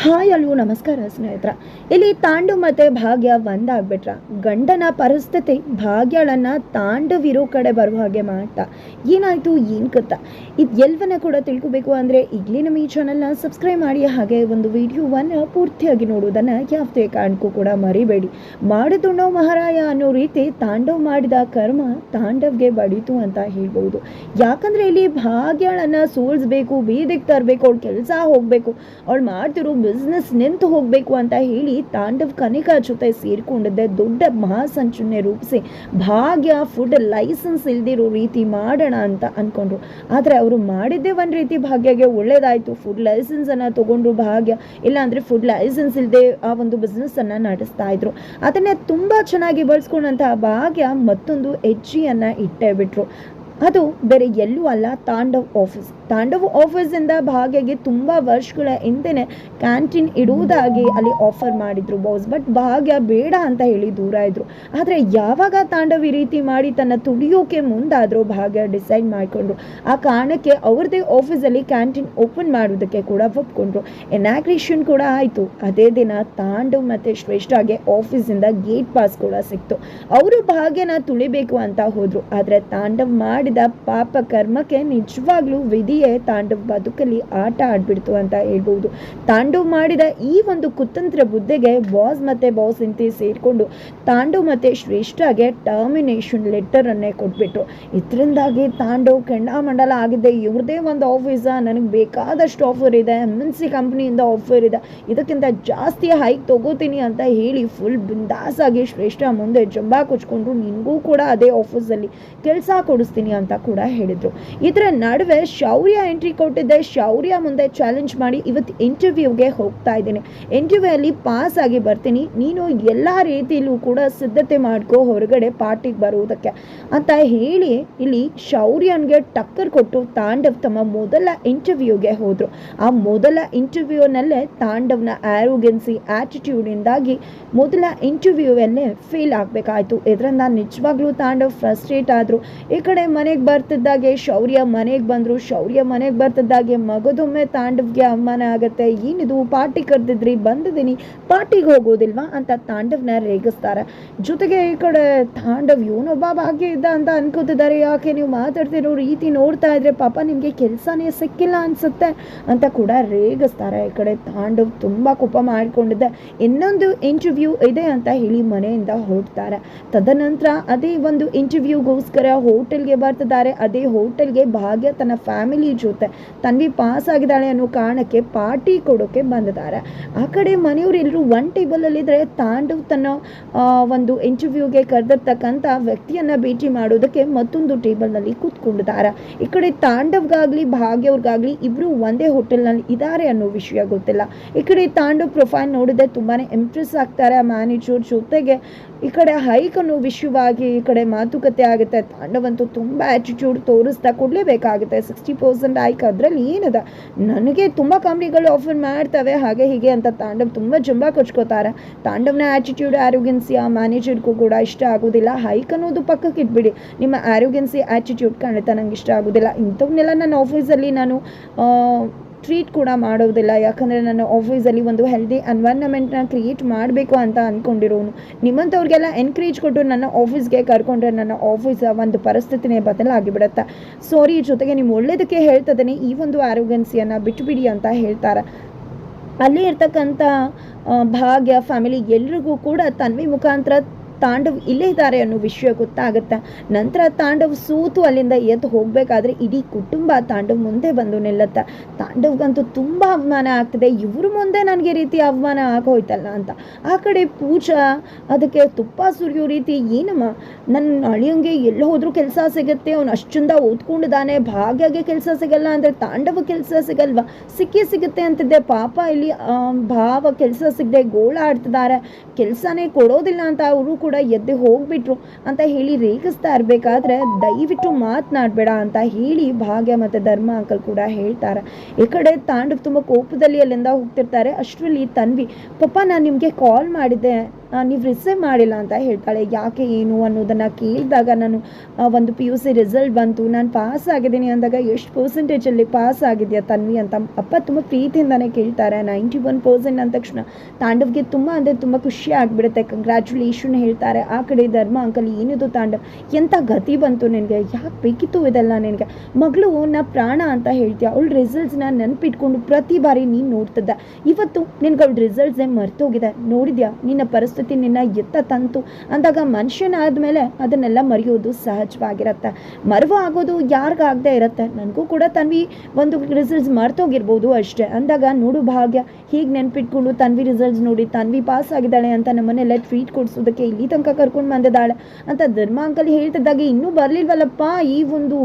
Hi ಅಲ್ವೋ ನಮಸ್ಕಾರ ಸ್ನೇಹಿತರ. ಇಲ್ಲಿ ತಾಂಡು ಮತ್ತೆ ಭಾಗ್ಯ ಒಂದಾಗ್ಬಿಟ್ರ. ಗಂಡನ ಪರಿಸ್ಥಿತಿ ಭಾಗ್ಯಳನ್ನ ತಾಂಡವಿರೋ ಕಡೆ ಬರುವ ಹಾಗೆ ಮಾಡ್ತಾ. ಏನಾಯ್ತು, ಏನ್ ಕತ್ತ ಇದು ಎಲ್ವನ್ನ ಕೂಡ ತಿಳ್ಕೊಬೇಕು ಅಂದ್ರೆ ಈಗಲೇ ನಮ್ಮ ಈ ಚಾನಲ್ನ ಸಬ್ಸ್ಕ್ರೈಬ್ ಮಾಡಿ, ಹಾಗೆ ಒಂದು ವಿಡಿಯೋವನ್ನ ಪೂರ್ತಿಯಾಗಿ ನೋಡುವುದನ್ನ ಯಾವುದೇ ಕಾರಣಕ್ಕೂ ಕೂಡ ಮರಿಬೇಡಿ. ಮಾಡಿದುಣ್ಣೋ ಮಹಾರಾಯ ಅನ್ನೋ ರೀತಿ ತಾಂಡವ್ ಮಾಡಿದ ಕರ್ಮ ತಾಂಡವ್ಗೆ ಬಡೀತು ಅಂತ ಹೇಳ್ಬಹುದು. ಯಾಕಂದ್ರೆ ಇಲ್ಲಿ ಭಾಗ್ಯಳನ್ನ ಸೋಲ್ಸ್ಬೇಕು, ಬೀದಿಗೆ ತರಬೇಕು, ಅವ್ಳು ಕೆಲಸ ಹೋಗ್ಬೇಕು. ಅವಳು ಮಾಡ್ತಿರೋ ಬಿಸ್ನೆಸ್ ನಿಂತು ಹೋಗಬೇಕು ಅಂತ ಹೇಳಿ ತಾಂಡವ್ ಕನಿಕಾ ಜೊತೆ ಸೇರಿಕೊಂಡಿದ್ದೆ ದೊಡ್ಡ ಮಹಾಸಂಚನೆ ರೂಪಿಸಿ ಭಾಗ್ಯ ಫುಡ್ ಲೈಸೆನ್ಸ್ ಇಲ್ದಿರೋ ರೀತಿ ಮಾಡೋಣ ಅಂತ ಅಂದ್ಕೊಂಡ್ರು ಆದರೆ ಅವರು ಮಾಡಿದ್ದೇ ಒಂದು ರೀತಿ ಭಾಗ್ಯಗೆ ಒಳ್ಳೇದಾಯಿತು. ಫುಡ್ ಲೈಸೆನ್ಸನ್ನು ತೊಗೊಂಡ್ರು ಭಾಗ್ಯ. ಇಲ್ಲಾಂದರೆ ಫುಡ್ ಲೈಸೆನ್ಸ್ ಇಲ್ಲದೆ ಆ ಒಂದು ಬಿಸ್ನೆಸ್ಸನ್ನು ನಡೆಸ್ತಾ ಇದ್ರು. ಅದನ್ನೇ ತುಂಬ ಚೆನ್ನಾಗಿ ಬಳಸ್ಕೊಂಡಂತಹ ಭಾಗ್ಯ ಮತ್ತೊಂದು ಹೆಜ್ಜೆಯನ್ನು ಇಟ್ಟೇ ಬಿಟ್ರು. ಅದು ಬೇರೆ ಎಲ್ಲೂ ಅಲ್ಲ, ತಾಂಡವ್ ಆಫೀಸ್ ತಾಂಡವ್ ಆಫೀಸಿಂದ ಭಾಗ್ಯಗೆ ತುಂಬ ವರ್ಷಗಳ ಹಿಂದೆನೆ ಕ್ಯಾಂಟೀನ್ ಇಡುವುದಾಗಿ ಅಲ್ಲಿ ಆಫರ್ ಮಾಡಿದ್ರು ಬಾಸ್ ಬಟ್ ಭಾಗ್ಯ ಬೇಡ ಅಂತ ಹೇಳಿ ದೂರ ಇದ್ರು. ಆದರೆ ಯಾವಾಗ ತಾಂಡವ್ ಈ ರೀತಿ ಮಾಡಿ ತನ್ನ ತುಳಿಯೋಕೆ ಮುಂದಾದ್ರು ಭಾಗ್ಯ ಡಿಸೈಡ್ ಮಾಡಿಕೊಂಡ್ರು. ಆ ಕಾರಣಕ್ಕೆ ಅವ್ರದ್ದೇ ಆಫೀಸಲ್ಲಿ ಕ್ಯಾಂಟೀನ್ ಓಪನ್ ಮಾಡೋದಕ್ಕೆ ಕೂಡ ಒಪ್ಕೊಂಡ್ರು. ಎನಾಗ್ರೇಷನ್ ಕೂಡ ಆಯಿತು. ಅದೇ ದಿನ ತಾಂಡವ್ ಮತ್ತು ಶ್ರೇಷ್ಠಗೆ ಆಫೀಸಿಂದ ಗೇಟ್ ಪಾಸ್ ಕೂಡ ಸಿಕ್ತು. ಅವರು ಭಾಗ್ಯನ ತುಳಿಬೇಕು ಅಂತ ಹೋದ್ರು. ಆದರೆ ತಾಂಡವ್ ಮಾಡಿದ ಪಾಪ ಕರ್ಮಕ್ಕೆ ನಿಜವಾಗ್ಲೂ ವಿಧಿಯೇ ತಾಂಡವ್ ಬದುಕಲ್ಲಿ ಆಟ ಆಡ್ಬಿಡ್ತು ಅಂತ ಹೇಳ್ಬೋದು. ತಾಂಡವ್ ಮಾಡಿದ ಈ ಒಂದು ಕುತಂತ್ರ ಬುದ್ಧಿಗೆ ಬಾಸ್ ಮತ್ತೆ ಬಾಸ್ ಇಂತಿ ಸೇರ್ಕೊಂಡು ತಾಂಡವ್ ಮತ್ತೆ ಶ್ರೇಷ್ಠಗೆ ಟರ್ಮಿನೇಷನ್ ಲೆಟರ್ ಅನ್ನೇ ಕೊಟ್ಬಿಟ್ರು. ಇದರಿಂದಾಗಿ ತಾಂಡವ್ ಕೆಂಡಾಮಂಡಲ ಆಗಿದೆ. ಇವ್ರದೇ ಒಂದು ಆಫೀಸ ನನಗೆ ಬೇಕಾದಷ್ಟು ಆಫರ್ ಇದೆ. ಎಂ ಎನ್ ಸಿ ಕಂಪ್ನಿಯಿಂದ ಆಫರ್ ಇದೆ. ಇದಕ್ಕಿಂತ ಜಾಸ್ತಿ ಹೈಕ್ ತಗೋತೀನಿ ಅಂತ ಹೇಳಿ ಫುಲ್ ಬಿಂದಾಸಾಗಿ ಶ್ರೇಷ್ಠ ಮುಂದೆ ಜಂಬಾ ಕುಚ್ಕೊಂಡ್ರು ನಿನಗೂ ಕೂಡ ಅದೇ ಆಫೀಸಲ್ಲಿ ಕೆಲಸ ಕೊಡಿಸ್ತೀನಿ ಅಂತ ಕೂಡ ಹೇಳಿದ್ರು. ಇದರ ನಡುವೆ ಶೌರ್ಯ ಎಂಟ್ರಿ ಕೊಟ್ಟಿದ್ದೆ. ಶೌರ್ಯ ಮುಂದೆ ಚಾಲೆಂಜ್ ಮಾಡಿ ಇವತ್ತು ಇಂಟರ್ವ್ಯೂಗೆ ಹೋಗ್ತಾ ಇದ್ದೀನಿ. ಇಂಟರ್ವ್ಯೂ ಅಲ್ಲಿ ಪಾಸ್ ಆಗಿ ಬರ್ತೀನಿ. ನೀನು ಎಲ್ಲ ರೀತಿಯಲ್ಲೂ ಕೂಡ ಸಿದ್ಧತೆ ಮಾಡ್ಕೋ ಹೊರಗಡೆ ಪಾರ್ಟಿಗೆ ಬರುವುದಕ್ಕೆ. ಅಂತ ಹೇಳಿ ಇಲ್ಲಿ ಶೌರ್ಯನ್ಗೆ ಟಕ್ಕರ್ ಕೊಟ್ಟು ತಾಂಡವ್ ತಮ್ಮ ಮೊದಲ ಇಂಟರ್ವ್ಯೂಗೆ ಹೋದ್ರು. ಆ ಮೊದಲ ಇಂಟರ್ವ್ಯೂನಲ್ಲೇ ತಾಂಡವ್ನ ಆರೋಗ್ಯನ್ಸಿ ಆಟಿಟ್ಯೂಡ್ ಇಂದಾಗಿ ಮೊದಲ ಇಂಟರ್ವ್ಯೂವಲ್ಲೇ ಫೇಲ್ ಆಗಬೇಕಾಯಿತು. ಇದರಿಂದ ನಿಜವಾಗ್ಲೂ ತಾಂಡವ್ ಫ್ರಸ್ಟ್ರೇಟ್ ಆದರು. ಈ ಕಡೆ ಮನೆಗೆ ಬರ್ತಿದ್ದಾಗೆ ಶೌರ್ಯ, ಮನೆಗೆ ಬಂದರು ಶೌರ್ಯ, ಮನೆಗೆ ಬರ್ತಿದ್ದಾಗೆ ಮಗದೊಮ್ಮೆ ತಾಂಡವ್ಗೆ ಅವಮಾನ ಆಗುತ್ತೆ. ಏನಿದು, ಪಾರ್ಟಿ ಕರೆದಿದ್ರಿ, ಬಂದಿದ್ದೀನಿ, ಪಾರ್ಟಿಗೆ ಹೋಗೋದಿಲ್ವಾ ಅಂತ ತಾಂಡವ್ನ ರೇಗಿಸ್ತಾರೆ. ಜೊತೆಗೆ ಈ ಕಡೆ ತಾಂಡವ್ ಇವನೊಬ್ಬ ಭಾಗ್ಯ ಇದ್ದ ಅಂತ ಅನ್ಕೋತಿದ್ದಾರೆ. ಯಾಕೆ ನೀವು ಮಾತಾಡ್ತಿರೋ ರೀತಿ ನೋಡ್ತಾ ಇದ್ರೆ ಪಾಪ ನಿಮಗೆ ಕೆಲಸನೇ ಸಿಕ್ಕಿಲ್ಲ ಅನ್ಸುತ್ತೆ ಅಂತ ಕೂಡ ರೇಗಿಸ್ತಾರೆ. ಈ ಕಡೆ ತಾಂಡವ್ ತುಂಬ ಕೋಪ ಮಾಡಿಕೊಂಡಿದ್ದೆ. ಇನ್ನೊಂದು ಇಂಟರ್ವ್ಯೂ ಇದೆ ಅಂತ ಹೇಳಿ ಮನೆಯಿಂದ ಹೊರಡ್ತಾರೆ. ತದನಂತರ ಅದೇ ಒಂದು ಇಂಟರ್ವ್ಯೂಗೋಸ್ಕರ ಹೋಟೆಲ್ಗೆ ಬರ್ತಿದ್ದಾರೆ ಅದೇ ಹೋಟೆಲ್ಗೆ ಭಾಗ್ಯ ತನ್ನ ಫ್ಯಾಮಿಲಿ ಜೊತೆ ತನ್ವಿ ಪಾಸ್ ಆಗಿದ್ದಾಳೆ ಅನ್ನೋ ಕಾರಣಕ್ಕೆ ಪಾರ್ಟಿ ಕೊಡೋಕೆ ಬಂದಿದ್ದಾರೆ. ಆ ಕಡೆ ಮನೆಯವರೆಲ್ಲರೂ ಒನ್ ಟೇಬಲಲ್ಲಿದ್ದರೆ ತಾಂಡವ್ ತನ್ನ ಒಂದು ಇಂಟರ್ವ್ಯೂಗೆ ಕರೆದಿರ್ತಕ್ಕಂಥ ವ್ಯಕ್ತಿಯನ್ನ ಭೇಟಿ ಮಾಡೋದಕ್ಕೆ ಮತ್ತೊಂದು ಟೇಬಲ್ನಲ್ಲಿ ಕೂತ್ಕೊಂಡಿದ್ದಾರೆ. ಈ ಕಡೆ ತಾಂಡವ್ಗಾಗ್ಲಿ ಭಾಗ್ಯವ್ರಿಗಾಗಲಿ ಇಬ್ಬರು ಒಂದೇ ಹೋಟೆಲ್ನಲ್ಲಿ ಇದ್ದಾರೆ ಅನ್ನೋ ವಿಷಯ ಗೊತ್ತಿಲ್ಲ. ಈ ಕಡೆ ತಾಂಡವ್ ಪ್ರೊಫೈಲ್ ನೋಡಿದ್ರೆ ತುಂಬಾನೇ ಇಂಪ್ರೆಸ್ ಆಗ್ತಾರೆ ಮ್ಯಾನೇಜರ್ ಜೊತೆಗೆ. ಈ ಕಡೆ ಹೈಕ್ ಅನ್ನೋ ವಿಷಯವಾಗಿ ಈ ಕಡೆ ಮಾತುಕತೆ ಆಗುತ್ತೆ. ತಾಂಡವಂತೂ ತುಂಬ ಆಟಿಟ್ಯೂಡ್ ತೋರಿಸ್ತಾ ಕೊಡಲೇಬೇಕಾಗುತ್ತೆ. ಸಿಕ್ಸ್ಟಿ ಪರ್ಸೆಂಟ್ ಆಯ್ಕೆ ಅದರಲ್ಲಿ ಏನದ? ನನಗೆ ತುಂಬ ಕಂಪ್ನಿಗಳು ಆಫರ್ ಮಾಡ್ತವೆ. ಹಾಗೆ ಹೀಗೆ ಅಂತ ತಾಂಡವ್ ತುಂಬ ಜಂಬ ಕೊಚ್ಕೋತಾರೆ. ತಾಂಡವ್ನ ಆಟಿಟ್ಯೂಡ್ ಆರೋಗ್ಯನ್ಸಿ ಆ ಮ್ಯಾನೇಜರ್ಗೂ ಕೂಡ ಇಷ್ಟ ಆಗೋದಿಲ್ಲ. ಹೈಕ್ ಅನ್ನೋದು ಪಕ್ಕಕ್ಕೆ ಇಟ್ಬಿಡಿ. ನಿಮ್ಮ ಆರೋಗ್ಯನ್ಸಿ ಆಟಿಟ್ಯೂಡ್ ಕಾಣುತ್ತೆ ನಂಗೆ ಇಷ್ಟ ಆಗೋದಿಲ್ಲ. ಇಂಥವನ್ನೆಲ್ಲ ನನ್ನ ಆಫೀಸಲ್ಲಿ ನಾನು ಟ್ರೀಟ್ ಕೂಡ ಮಾಡೋದಿಲ್ಲ. ಯಾಕಂದರೆ ನನ್ನ ಆಫೀಸಲ್ಲಿ ಒಂದು ಹೆಲ್ದಿ ಎನ್ವೈರ್ನಮೆಂಟ್ನ ಕ್ರಿಯೇಟ್ ಮಾಡಬೇಕು ಅಂತ ಅಂದ್ಕೊಂಡಿರೋನು ನಿಮ್ಮಂಥವ್ರಿಗೆಲ್ಲ ಎನ್ಕರೇಜ್ ಕೊಟ್ಟು ನನ್ನ ಆಫೀಸ್ಗೆ ಕರ್ಕೊಂಡ್ರೆ ನನ್ನ ಆಫೀಸ ಒಂದು ಪರಿಸ್ಥಿತಿನೇ ಬದಲಾಗಿಬಿಡುತ್ತೆ? ಸಾರಿ ಜೊತೆಗೆ ನಿಮ್ಮ ಒಳ್ಳೇದಕ್ಕೆ ಹೇಳ್ತದೇ ಈ ಒಂದು ಆರೋಗ್ಯನ್ಸಿಯನ್ನು ಬಿಟ್ಟುಬಿಡಿ ಅಂತ ಹೇಳ್ತಾರೆ. ಅಲ್ಲಿ ಇರ್ತಕ್ಕಂಥ ಭಾಗ್ಯ ಫ್ಯಾಮಿಲಿ ಎಲ್ರಿಗೂ ಕೂಡ ತನ್ವಿ ಮುಖಾಂತರ ತಾಂಡವ್ ಇಲ್ಲೇ ಇದ್ದಾರೆ ಅನ್ನೋ ವಿಷಯ ಗೊತ್ತಾಗುತ್ತೆ? ನಂತರ ತಾಂಡವ್ ಸೂತು ಅಲ್ಲಿಂದ ಎದ್ದು ಹೋಗಬೇಕಾದ್ರೆ ಇಡೀ ಕುಟುಂಬ ತಾಂಡವ್ ಮುಂದೆ ಬಂದು ನಿಲ್ಲುತ್ತೆ. ತಾಂಡವ್ಗಂತೂ ತುಂಬ ಅವಮಾನ ಆಗ್ತದೆ. ಇವ್ರ ಮುಂದೆ ನನಗೆ ರೀತಿ ಅವಮಾನ ಆಗೋಯ್ತಲ್ಲ ಅಂತ. ಆ ಕಡೆ ಪೂಜಾ, ಅದಕ್ಕೆ ತುಪ್ಪ ಸುರಿಯೋ ರೀತಿ, ಏನಮ್ಮ ನನ್ನ ಅಳಿಯಂಗೆ ಎಲ್ಲಿ ಹೋದ್ರೂ ಕೆಲಸ ಸಿಗುತ್ತೆ. ಅವ್ನು ಅಷ್ಟು ಚಂದ ಓದ್ಕೊಂಡಿದ್ದಾನೆ ಭಾಗ್ಯಾಗೆ ಕೆಲಸ ಸಿಗಲ್ಲ ಅಂದರೆ ತಾಂಡವ ಕೆಲಸ ಸಿಗಲ್ವಾ? ಸಿಕ್ಕೇ ಸಿಗುತ್ತೆ ಅಂತಿದ್ದೆ. ಪಾಪ ಇಲ್ಲಿ ಭಾವ ಕೆಲಸ ಸಿಗದೆ ಗೋಳ ಆಡ್ತಿದ್ದಾರೆ ಕೆಲಸನೇ ಕೊಡೋದಿಲ್ಲ ಅಂತ ಅವರು ಕೂಡ ಎದ್ದು ಹೋಗ್ಬಿಟ್ರು ಅಂತ ಹೇಳಿ ರೇಗಿಸ್ತಾ ಇರಬೇಕಾದ್ರೆ ದಯವಿಟ್ಟು ಮಾತನಾಡಬೇಡ ಅಂತ ಹೇಳಿ ಭಾಗ್ಯ ಮತ್ತು ಧರ್ಮ ಅಂಕಲ್ ಕೂಡ ಹೇಳ್ತಾರೆ. ಈ ಕಡೆ ತಾಂಡವ್ ತುಂಬ ಕೋಪದಲ್ಲಿ ಅಲ್ಲಿಂದ ಹೋಗ್ತಿರ್ತಾರೆ. ಅಷ್ಟರಲ್ಲಿ ತನ್ವಿ, ಪಪ್ಪ, ನಾನು ನಿಮಗೆ ಕಾಲ್ ಮಾಡಿದ್ದೆ. ನೀವು ರಿಸೀವ್ ಮಾಡಿಲ್ಲ ಅಂತ ಹೇಳ್ತಾಳೆ. ಯಾಕೆ ಏನು ಅನ್ನೋದನ್ನು ಕೇಳಿದಾಗ ನಾನು ಒಂದು ಪಿ ಯು ಸಿ ರಿಸಲ್ಟ್ ಬಂತು. ನಾನು ಪಾಸ್ ಆಗಿದ್ದೀನಿ ಅಂದಾಗ ಎಷ್ಟು ಪರ್ಸೆಂಟೇಜಲ್ಲಿ ಪಾಸ್ ಆಗಿದೆಯಾ ತನ್ವಿ ಅಂತ ಅಪ್ಪ ತುಂಬ ಪ್ರೀತಿಯಿಂದನೇ ಕೇಳ್ತಾರೆ. ನೈಂಟಿ ಒನ್ ಪರ್ಸೆಂಟ್ ಅಂದ ತಕ್ಷಣ ತಾಂಡವ್ಗೆ ತುಂಬ ಅಂದರೆ ತುಂಬ ಖುಷಿ ಆಗಿಬಿಡುತ್ತೆ. ಕಂಗ್ರ್ಯಾಚುಲೇಷನ್ ಹೇಳ್ತಾರೆ. ಆ ಕಡೆ ಧರ್ಮ ಅಂಕಲ್ ಏನಿದು ತಾಂಡವ್? ಎಂಥ ಗತಿ ಬಂತು ನಿನಗೆ? ಯಾಕೆ ಬೇಕಿತ್ತು ಇದೆಲ್ಲ ನಿನಗೆ? ಮಗಳು ನಾ ಪ್ರಾಣ ಅಂತ ಹೇಳ್ತೀಯ. ಅವಳ ರಿಸಲ್ಟ್ಸ್ನ ನೆನಪಿಟ್ಕೊಂಡು ಪ್ರತಿ ಬಾರಿ ನೀನು ನೋಡ್ತಿದ್ದೆ. ಇವತ್ತು ನಿನ್ಗೆ ಅವಳ ರಿಸಲ್ಟ್ಸೇ ಮರ್ತೋಗಿದೆ. ನೋಡಿದ್ಯಾ? ನಿನ್ನ ಪರಿಸ್ಥಿತಿ ನಿನ್ನ ಎತ್ತ ತಂತು. ಅಂದಾಗ ಮನುಷ್ಯನಾದ್ಮೇಲೆ ಅದನ್ನೆಲ್ಲ ಮರೆಯೋದು ಸಹಜವಾಗಿರತ್ತೆ. ಮರವು ಆಗೋದು ಯಾರಿಗಾಗದೇ ಇರುತ್ತೆ. ನನಗೂ ಕೂಡ ತನ್ವಿ ಒಂದು ರಿಸಲ್ಟ್ಸ್ ಮರ್ತೋಗಿರ್ಬೋದು ಅಷ್ಟೇ. ಅಂದಾಗ ನೋಡು ಭಾಗ್ಯ, ಹೀಗೆ ನೆನ್ಪಿಟ್ಕೊಂಡು ತನ್ವಿ ರಿಸಲ್ಟ್ಸ್ ನೋಡಿ, ತನ್ವಿ ಪಾಸ್ ಆಗಿದ್ದಾಳೆ ಅಂತ ನಮ್ಮನ್ನೆಲ್ಲ ಟ್ರೀಟ್ ಕೊಡಿಸೋದಕ್ಕೆ ಇಲ್ಲಿ ತನಕ ಕರ್ಕೊಂಡು ಬಂದಿದ್ದಾಳೆ ಅಂತ ಧರ್ಮ ಅಂಕಲ್ ಹೇಳ್ತಿದ್ದಾಗ ಇನ್ನೂ ಬರಲಿಲ್ವಲ್ಲಪ್ಪ ಈ ಒಂದು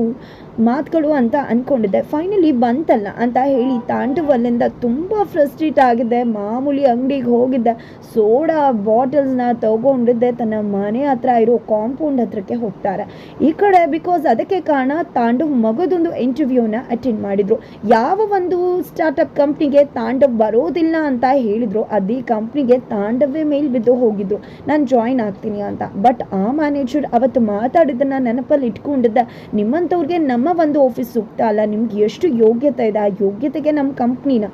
ಮಾತುಗಳು ಅಂತ ಅಂದ್ಕೊಂಡಿದ್ದೆ ಫೈನಲಿ ಬಂತಲ್ಲ ಅಂತ ಹೇಳಿ ತಾಂಡವಲ್ಲಿಂದ ತುಂಬ ಫ್ರಸ್ಟ್ರೇಟ್ ಆಗಿದ್ದೆ. ಮಾಮೂಲಿ ಅಂಗಡಿಗೆ ಹೋಗಿದ್ದೆ. ಸೋಡಾ ಬಾಟಲ್ಸ್ನ ತಗೊಂಡಿದ್ದೆ. ತನ್ನ ಮನೆ ಹತ್ರ ಇರೋ ಕಾಂಪೌಂಡ್ ಹತ್ರಕ್ಕೆ ಹೋಗ್ತಾರೆ. ಈ ಕಡೆ ಬಿಕಾಸ್ ಅದಕ್ಕೆ ಕಾರಣ ತಾಂಡವ್ ಮಗದೊಂದು ಇಂಟರ್ವ್ಯೂನ ಅಟೆಂಡ್ ಮಾಡಿದ್ರು. ಯಾವ ಒಂದು ಸ್ಟಾರ್ಟಪ್ ಕಂಪ್ನಿಗೆ ತಾಂಡವ್ ಬರೋದಿಲ್ಲ ಅಂತ ಹೇಳಿದ್ರು. ಅದೇ ಕಂಪ್ನಿಗೆ ತಾಂಡವೇ ಮೇಲೆ ಬಿದ್ದು ಹೋಗಿದ್ರು. ನಾನು ಜಾಯಿನ್ ಆಗ್ತೀನಿ ಅಂತ. ಬಟ್ ಆ ಮ್ಯಾನೇಜರ್ ಅವತ್ತು ಮಾತಾಡಿದ್ದನ್ನ ನೆನಪಲ್ಲಿ ಇಟ್ಕೊಂಡಿದ್ದೆ. ನಿಮ್ಮಂಥವ್ರಿಗೆ ನಮ್ಮ ಒಂದು ಆಫೀಸ್ ಸೂಕ್ತ ಅಲ್ಲ. ನಿಮ್ಗೆ ಎಷ್ಟು ಯೋಗ್ಯತೆ ಇದೆ, ಆ ಯೋಗ್ಯತೆಗೆ ನಮ್ಮ ಕಂಪ್ನಿನ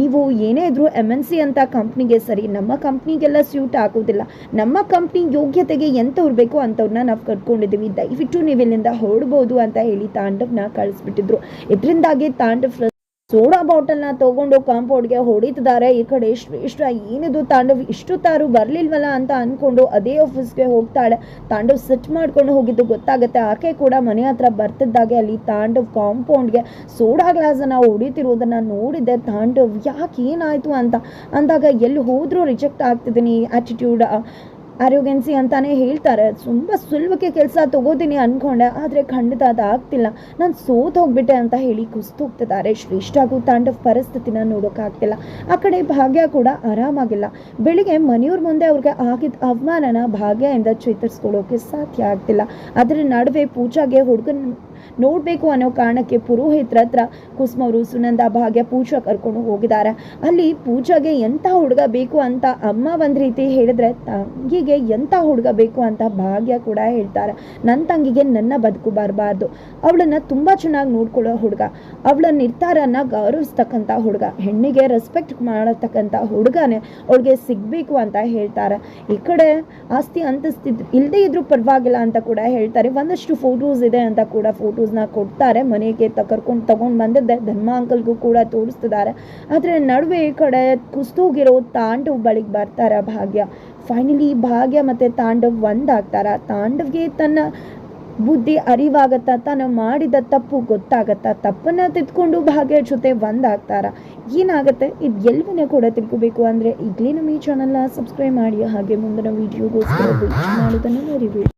ನೀವು ಏನೇ ಇದ್ರೂ ಎಂ ಎನ್ ಸಿ ಅಂತ ಕಂಪ್ನಿಗೆ ಸರಿ, ನಮ್ಮ ಕಂಪ್ನಿಗೆಲ್ಲ ಸ್ಯೂಟ್ ಆಗೋದಿಲ್ಲ. ನಮ್ಮ ಕಂಪ್ನಿ ಯೋಗ್ಯತೆಗೆ ಎಂಥವ್ರು ಬೇಕು ಅಂಥವ್ರನ್ನ ನಾವು ಕಟ್ಕೊಂಡಿದ್ದೀವಿ ದಯವಿಟ್ಟು ನೀವು ಇಲ್ಲಿಂದ ಹೊರಡ್ಬೋದು ಅಂತ ಹೇಳಿ ತಾಂಡವ್ನ ಕಳಿಸ್ಬಿಟ್ಟಿದ್ರು. ಇದರಿಂದಾಗಿ ತಾಂಡವ್ ಸೋಡಾ ಬಾಟಲ್ನ ತಗೊಂಡು ಕಾಂಪೌಂಡ್ಗೆ ಹೊಡಿತಿದ್ದಾರೆ. ಈ ಕಡೆ ಶ್ರೇಷ್ಠ ಏನಿದು ತಾಂಡವ್, ಇಷ್ಟು ತಾರು ಬರಲಿಲ್ವಲ್ಲ ಅಂತ ಅನ್ಕೊಂಡು ಅದೇ ಆಫೀಸ್ಗೆ ಹೋಗ್ತಾಳೆ. ತಾಂಡವ್ ಸೆಟ್ ಮಾಡ್ಕೊಂಡು ಹೋಗಿದ್ದು ಗೊತ್ತಾಗುತ್ತೆ. ಆಕೆ ಕೂಡ ಮನೆ ಹತ್ರ ಬರ್ತಿದ್ದಾಗೆ. ಅಲ್ಲಿ ತಾಂಡವ್ ಕಾಂಪೌಂಡ್ಗೆ ಸೋಡಾ ಗ್ಲಾಸನ್ನು ಹೊಡಿತಿರೋದನ್ನ ನೋಡಿದ್ದೆ. ತಾಂಡವ್, ಯಾಕೆ ಏನಾಯಿತು ಅಂತ. ಅಂದಾಗ ಎಲ್ಲಿ ಹೋದರೂ ರಿಜೆಕ್ಟ್ ಆಗ್ತಿದ್ದೀನಿ. ಆಟಿಟ್ಯೂಡ್ ಆರೋಗ್ಯನ್ಸಿ ಅಂತಾನೆ ಹೇಳ್ತಾರೆ. ತುಂಬ ಸುಲಭಕ್ಕೆ ಕೆಲಸ ತಗೋತೀನಿ ಅನ್ಕೊಂಡೆ, ಆದರೆ ಖಂಡಿತ ಅದು ಆಗ್ತಿಲ್ಲ ನಾನು ಸೋತ್ ಹೋಗ್ಬಿಟ್ಟೆ ಅಂತ ಹೇಳಿ ಕುಸ್ತೋಗ್ತಿದ್ದಾರೆ. ಶ್ರೇಷ್ಠಾಗೂ ತಾಂಡವ್ ಪರಿಸ್ಥಿತಿನ ನೋಡೋಕ್ಕಾಗ್ತಿಲ್ಲ ಆ ಕಡೆ ಭಾಗ್ಯ ಕೂಡ ಆರಾಮಾಗಿಲ್ಲ. ಬೆಳಿಗ್ಗೆ ಮನೆಯವ್ರ ಮುಂದೆ ಅವ್ರಿಗೆ ಆಗಿದ್ದ ಅವಮಾನನ ಭಾಗ್ಯದಿಂದ ಚೇತರಿಸ್ಕೊಳ್ಳೋಕೆ ಸಾಧ್ಯ ಆಗ್ತಿಲ್ಲ. ಅದರ ನಡುವೆ ಪೂಜಾಗೆ ಹುಡುಗನ ನೋಡಬೇಕು ಅನ್ನೋ ಕಾರಣಕ್ಕೆ ಪುರೋಹಿತ್ರ ಹತ್ರ ಕುಸುಮವರು ಸುನಂದ, ಭಾಗ್ಯ, ಪೂಜಾ ಕರ್ಕೊಂಡು ಹೋಗಿದ್ದಾರೆ. ಅಲ್ಲಿ ಪೂಜಾಗೆ ಎಂಥ ಹುಡುಗ ಬೇಕು ಅಂತ ಅಮ್ಮ ಒಂದು ರೀತಿ ಹೇಳಿದ್ರೆ ತಂಗಿಗೆ ಎಂಥ ಹುಡುಗ ಬೇಕು ಅಂತ ಭಾಗ್ಯ ಕೂಡ ಹೇಳ್ತಾರೆ. ನನ್ನ ತಂಗಿಗೆ ನನ್ನ ಬದುಕು ಬರಬಾರ್ದು. ಅವಳನ್ನು ತುಂಬ ಚೆನ್ನಾಗಿ ನೋಡ್ಕೊಳ್ಳೋ ಹುಡುಗ. ಅವಳ ನಿರ್ಧಾರನ ಗೌರವಿಸ್ತಕ್ಕಂಥ ಹುಡುಗ. ಹೆಣ್ಣಿಗೆ ರೆಸ್ಪೆಕ್ಟ್ ಮಾಡತಕ್ಕಂಥ ಹುಡುಗನೇ ಅವಳಿಗೆ ಸಿಗಬೇಕು ಅಂತ ಹೇಳ್ತಾರೆ. ಈ ಕಡೆ ಆಸ್ತಿ ಅಂತಸ್ತಿದ್ ಇಲ್ಲದೇ ಇದ್ರೂ ಪರವಾಗಿಲ್ಲ ಅಂತ ಕೂಡ ಹೇಳ್ತಾರೆ. ಒಂದಷ್ಟು ಫೋಟೋಸ್ ಇದೆ ಅಂತ ಕೂಡ ಫೋಟೋಸ್ನ ಕೊಡ್ತಾರೆ, ಮನೆಗೆ ತಕರ್ಕೊಂಡು ಕರ್ಕೊಂಡು ತಗೊಂಡು ಬಂದಿದ್ದೆ. ಧರ್ಮ ಅಂಕಲ್ಗೂ ಕೂಡ ತೋರಿಸ್ತಿದ್ದಾರೆ. ಆದರೆ ನಡುವೆ ಈ ಕಡೆ ಕುಸ್ತೋಗಿರೋ ತಾಂಡವ್ ಬಳಿಗೆ ಬರ್ತಾರೆ ಭಾಗ್ಯ. ಫೈನಲಿ ಭಾಗ್ಯ ಮತ್ತು ತಾಂಡವ್ ಒಂದಾಗ್ತಾರ. ತಾಂಡವ್ಗೆ ತನ್ನ ಬುದ್ಧಿ ಅರಿವಾಗತ್ತ ತಾನು ಮಾಡಿದ ತಪ್ಪು ಗೊತ್ತಾಗತ್ತ. ತಪ್ಪನ್ನ ತಿದ್ಕೊಂಡು ಭಾಗ್ಯ ಜೊತೆ ಒಂದಾಗ್ತಾರ. ಏನಾಗುತ್ತೆ? ಇದು ಎಲ್ಲವನ್ನ ಕೂಡ ತಿಳ್ಕೋಬೇಕು. ಅಂದರೆ ಈಗಲೇ ನಮ್ಮ ಈ ಚಾನಲ್ನ ಸಬ್ಸ್ಕ್ರೈಬ್ ಮಾಡಿ. ಹಾಗೆ ಮುಂದಿನ ವಿಡಿಯೋಗೋಸ್ಕರ ಮಾಡೋದನ್ನು ಮರಿಬೇಡಿ.